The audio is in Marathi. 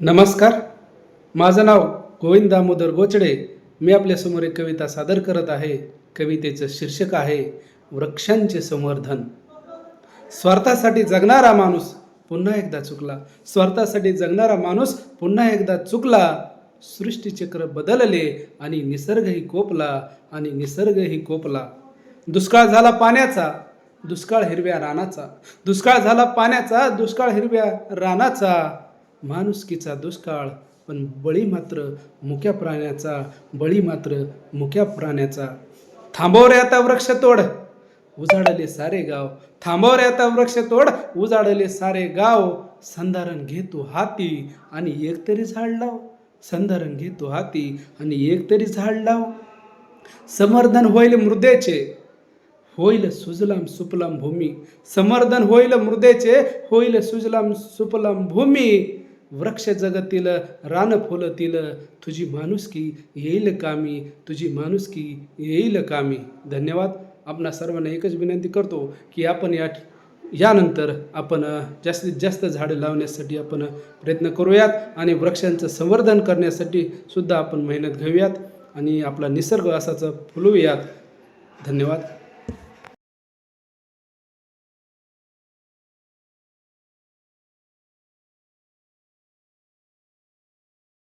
नमस्कार. माझं नाव गोविंद दामोदर गोचडे. मी आपल्यासमोर एक कविता सादर करत आहे. कवितेचं शीर्षक आहे वृक्षांचे संवर्धन. स्वार्थासाठी जगणारा माणूस पुन्हा एकदा चुकला. स्वार्थासाठी जगणारा माणूस पुन्हा एकदा चुकला. सृष्टीचक्र बदलले आणि निसर्गही कोपला आणि निसर्गही कोपला. दुष्काळ झाला पाण्याचा दुष्काळ हिरव्या रानाचा. दुष्काळ झाला पाण्याचा दुष्काळ हिरव्या रानाचा. माणुसकीचा दुष्काळ पण बळी मात्र मुक्या प्राण्याचा बळी मात्र मुक्या प्राण्याचा. थांबव रे आता वृक्षतोड उजाडले सारे गाव. थांबव रे आता वृक्षतोड उजाडले सारे गाव. संधारण घेतो हाती आणि एक तरी झाड लाव. संधारण घेतो हाती आणि एक तरी झाड लाव. समर्धन होईल मृदेचे. होईल सुजलाम सुपलाम भूमी. समर्धन होईल मृदेचे. होईल सुजलाम सुपलाम भूमी. वृक्ष जगतील रान फुलतील तुझी माणुसकी येईल कामी तुझी माणुसकी येईल कामी. धन्यवाद. आपणा सर्वांना एकच विनंती करतो की आपण या यानंतर आपण जास्तीत जास्त झाडं लावण्यासाठी आपण प्रयत्न करूयात आणि वृक्षांचं संवर्धन करण्यासाठी सुद्धा आपण मेहनत घेऊयात आणि आपला निसर्ग असाच फुलवूयात. धन्यवाद.